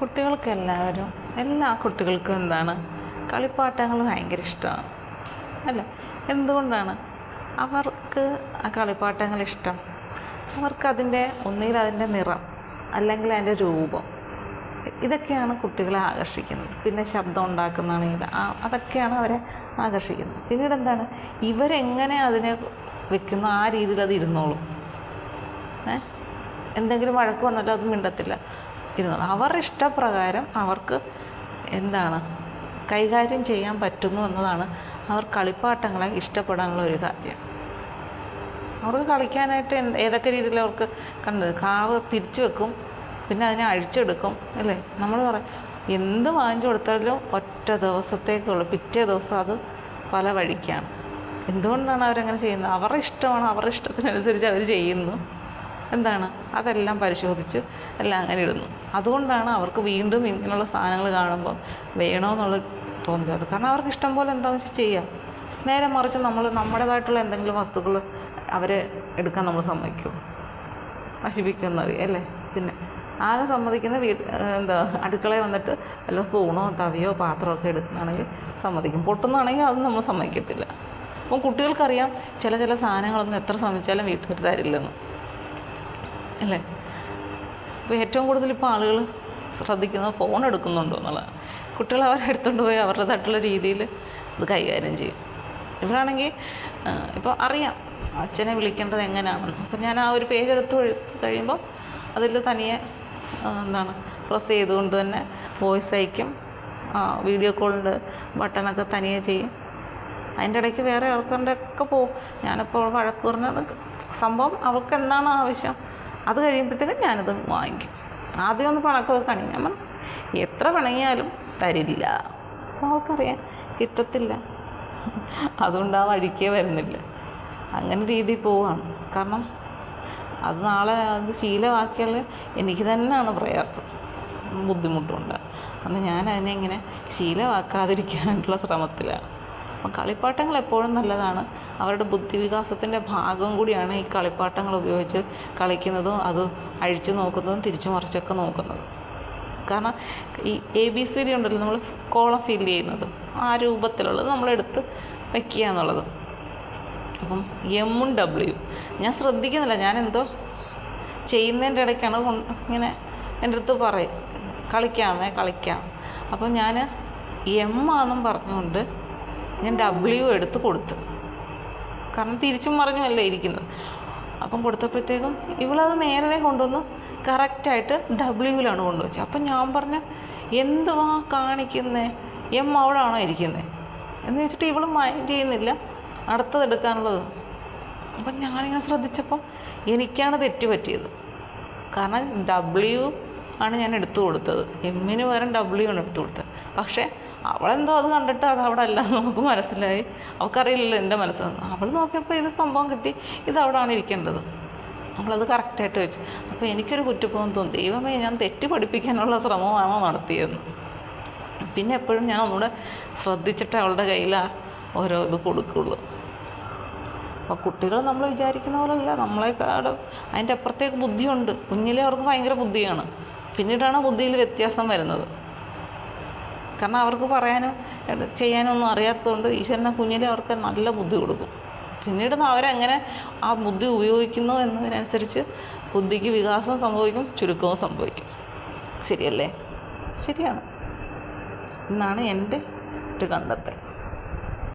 കുട്ടികൾക്ക് എല്ലാവരും എല്ലാ കുട്ടികൾക്കും എന്താണ്? കളിപ്പാട്ടങ്ങൾ ഭയങ്കര ഇഷ്ടമാണ്. അല്ല? എന്തുകൊണ്ടാണ്? അവർക്ക് ആ കളിപ്പാട്ടങ്ങൾ ഇഷ്ടം. അവർക്ക് അവർക്കതിന്റെ ഒന്നുകിൽ അതിന്റെ നിറം അല്ലെങ്കിൽ അതിന്റെ രൂപം. ഇതൊക്കെയാണ് കുട്ടികളെ ആകർഷിക്കുന്നത്. പിന്നെ ശബ്ദം ഉണ്ടാക്കുന്നതാണെങ്കിൽ അതൊക്കെയാണ് അവരെ ആകർഷിക്കുന്നത്. പിന്നീട് എന്താണ്? ഇവരെങ്ങനെ അതിനെ വെക്കുന്നു? ആ രീതിയിൽ അത് ഇരുന്നോളും. എന്തെങ്കിലും വഴക്ക് വന്നാലും അത് മിണ്ടത്തില്ല. ഇരുന്നോളും അവരുടെ ഇഷ്ടപ്രകാരം അവർക്ക് എന്താണ് കൈകാര്യം ചെയ്യാൻ പറ്റുന്നു എന്നതാണ് അവർ കളിപ്പാട്ടങ്ങളെ ഇഷ്ടപ്പെടാനുള്ള ഒരു കാര്യം. അവർക്ക് കളിക്കാനായിട്ട് ഏതൊക്കെ രീതിയിൽ അവർക്ക് കണ്ടത്? കാവ് തിരിച്ചു വെക്കും പിന്നെ അതിനെ അഴിച്ചെടുക്കും അല്ലേ? നമ്മൾ പറയും എന്ത് വാങ്ങിച്ചു കൊടുത്താലും ഒറ്റ ദിവസത്തേക്കുള്ളൂ പിറ്റേ ദിവസം അത് പല വഴിക്കാണ്. എന്തുകൊണ്ടാണ് അവരങ്ങനെ ചെയ്യുന്നത്? അവരുടെ ഇഷ്ടമാണ് അവരുടെ ഇഷ്ടത്തിനനുസരിച്ച് അവർ ചെയ്യുന്നു. എന്താണ്? അതെല്ലാം പരിശോധിച്ച് എല്ലാം അങ്ങനെ ഇടുന്നു. അതുകൊണ്ടാണ് അവർക്ക് വീണ്ടും ഇങ്ങനെയുള്ള സാധനങ്ങൾ കാണുമ്പോൾ വേണമെന്നുള്ള തോന്നുന്നത് കാരണം അവർക്ക് ഇഷ്ടം പോലെ എന്താണെന്ന് വെച്ചാൽ ചെയ്യാം. നേരെ മറിച്ച് നമ്മൾ നമ്മുടേതായിട്ടുള്ള എന്തെങ്കിലും വസ്തുക്കൾ അവരെ എടുക്കാൻ നമ്മൾ സമ്മതിക്കും. നശിപ്പിക്കുന്നത് അല്ലേ? പിന്നെ ആകെ സമ്മതിക്കുന്ന വീട് എന്താ അടുക്കളയിൽ വന്നിട്ട് വല്ല സ്പൂണോ തവിയോ പാത്രമോ ഒക്കെ എടുക്കുകയാണെങ്കിൽ സമ്മതിക്കും. പൊട്ടുന്നതാണെങ്കിൽ അത് നമ്മൾ സമ്മതിക്കത്തില്ല. അപ്പം കുട്ടികൾക്കറിയാം ചില ചില സാധനങ്ങളൊന്നും എത്ര ശ്രമിച്ചാലും വീട്ടിൽ തരില്ലെന്ന്. അല്ലേ? അപ്പോൾ ഏറ്റവും കൂടുതൽ ഇപ്പോൾ ആളുകൾ ശ്രദ്ധിക്കുന്നത് ഫോൺ എടുക്കുന്നുണ്ടോ എന്നുള്ളതാണ് കുട്ടികൾ അവരെ എടുത്തുകൊണ്ട് പോയി അവരുടേതായിട്ടുള്ള രീതിയിൽ അത് കൈകാര്യം ചെയ്യും. ഇവരാണെങ്കിൽ ഇപ്പോൾ അറിയാം അച്ഛനെ വിളിക്കേണ്ടത് എങ്ങനെയാണെന്ന് അപ്പോൾ ഞാൻ ആ ഒരു പേജ് എടുത്ത് കഴിയുമ്പോൾ അതിൽ തനിയെ എന്താണ് പ്രസ് ചെയ്തുകൊണ്ട് തന്നെ വോയിസ് അയക്കും. വീഡിയോ കോളിന്റെ ബട്ടണൊക്കെ തനിയെ ചെയ്യും. അതിന്റെ ഇടയ്ക്ക് വേറെ ആൾക്കാരുടെ ഒക്കെ പോവും ഞാനിപ്പോൾ വഴക്കൂറിന് സംഭവം അവൾക്ക് എന്താണ് ആവശ്യം. അത് കഴിയുമ്പോഴത്തേക്കും ഞാനത് വാങ്ങിക്കും. ആദ്യം ഒന്ന് പണക്കൊക്കെ കാണിക്കും. ഞാൻ എത്ര പണങ്ങിയാലും തരില്ല. അവൾക്കറിയാം കിട്ടത്തില്ല. അതുകൊണ്ട് ആ വഴിക്കേ വരുന്നില്ല. അങ്ങനെ രീതിയിൽ പോവുകയാണ് കാരണം അത് നാളെ അത് ശീലമാക്കിയാൽ എനിക്ക് തന്നെയാണ് പ്രയാസം. ബുദ്ധിമുട്ടുണ്ട്. കാരണം ഞാൻ അതിനെ ഇങ്ങനെ ശീലമാക്കാതിരിക്കാനുള്ള ശ്രമത്തിലാണ്. അപ്പം കളിപ്പാട്ടങ്ങൾ എപ്പോഴും നല്ലതാണ്. അവരുടെ ബുദ്ധിവികാസത്തിന്റെ ഭാഗം കൂടിയാണ് ഈ കളിപ്പാട്ടങ്ങൾ ഉപയോഗിച്ച് കളിക്കുന്നതും അത് അഴിച്ചു നോക്കുന്നതും തിരിച്ചു മറിച്ചൊക്കെ നോക്കുന്നതും. കാരണം ഈ എ ബി സി ഡി ഉണ്ടല്ലോ നമ്മൾ കോളം ഫില്ല് ചെയ്യുന്നത്. ആ രൂപത്തിലുള്ളത് നമ്മളെടുത്ത് വയ്ക്കുക എന്നുള്ളത്. അപ്പം എമ്മും ഡബ്ല്യു ഞാൻ ശ്രദ്ധിക്കുന്നില്ല. ഞാൻ എന്തോ ചെയ്യുന്നതിന്റെ ഇടയ്ക്കാണ് ഇങ്ങനെ എന്റെ അടുത്ത് പറയും. കളിക്കാമേ കളിക്കാം. അപ്പോൾ ഞാൻ എം ആണെന്നും പറഞ്ഞുകൊണ്ട് ഞാൻ ഡബ്ല്യു എടുത്ത് കൊടുത്ത്. കാരണം തിരിച്ചും മറിഞ്ഞുമല്ലേ ഇരിക്കുന്നത്. അപ്പം കൊടുത്തപ്പോഴത്തേക്കും ഇവളത് നേരത്തെ കൊണ്ടുവന്ന് കറക്റ്റായിട്ട് ഡബ്ല്യുവിലാണ് കൊണ്ടുവച്ചത്. അപ്പം ഞാൻ പറഞ്ഞ എന്തുവാ കാണിക്കുന്നേ? എം അവിടാണോ ഇരിക്കുന്നത് എന്ന് വെച്ചിട്ട് ഇവൾ മൈൻഡ് ചെയ്യുന്നില്ല. അടുത്തത് എടുക്കാനുള്ളത്. അപ്പം ഞാനിങ്ങനെ ശ്രദ്ധിച്ചപ്പോൾ എനിക്കാണ് തെറ്റ് പറ്റിയത്. കാരണം ഡബ്ല്യു ആണ് ഞാൻ എടുത്തു കൊടുത്തത്. എമ്മിന് പകരം ഡബ്ല്യു ആണ് എടുത്തു കൊടുത്തത്. പക്ഷേ അവളെന്തോ അത് കണ്ടിട്ട് അത് അവിടെ അല്ല നമുക്ക് മനസ്സിലായി. അവൾക്കറിയില്ലല്ലോ എന്റെ മനസ്സെന്ന് അവൾ നോക്കിയപ്പോൾ ഇത് സംഭവം കിട്ടി. ഇത് അവിടെയാണ് ഇരിക്കേണ്ടത്. അവളത് കറക്റ്റായിട്ട് വെച്ചു. അപ്പോൾ എനിക്കൊരു കുറ്റബോധം തോന്നി. ദൈവമേ ഞാൻ തെറ്റ് പഠിപ്പിക്കാനുള്ള ശ്രമമാണോ നടത്തിയതെന്ന് പിന്നെ എപ്പോഴും ഞാൻ ഒന്നുകൂടെ ശ്രദ്ധിച്ചിട്ട് അവളുടെ കയ്യിൽ ആ ഓരോ ഇത് കൊടുക്കുള്ളൂ. അപ്പോൾ കുട്ടികൾ നമ്മൾ വിചാരിക്കുന്ന പോലെയല്ല. നമ്മളെക്കാളും അതിന്റെ അപ്പുറത്തേക്ക് ബുദ്ധിയുണ്ട്. കുഞ്ഞിലെ അവർക്ക് ഭയങ്കര ബുദ്ധിയാണ്. പിന്നീടാണ് ബുദ്ധിയിൽ വ്യത്യാസം വരുന്നത്. കാരണം അവർക്ക് പറയാനും ചെയ്യാനും ഒന്നും അറിയാത്തതുകൊണ്ട് ഈശ്വരനെ കുഞ്ഞിലെ അവർക്ക് നല്ല ബുദ്ധി കൊടുക്കും. പിന്നീട് അവരെങ്ങനെ ആ ബുദ്ധി ഉപയോഗിക്കുന്നു എന്നതിനനുസരിച്ച് ബുദ്ധിക്ക് വികാസം സംഭവിക്കും ചുരുക്കവും സംഭവിക്കും. ശരിയല്ലേ? ശരിയാണ്. എന്നാണ് എന്റെ ഒരു കണ്ടെത്തൽ.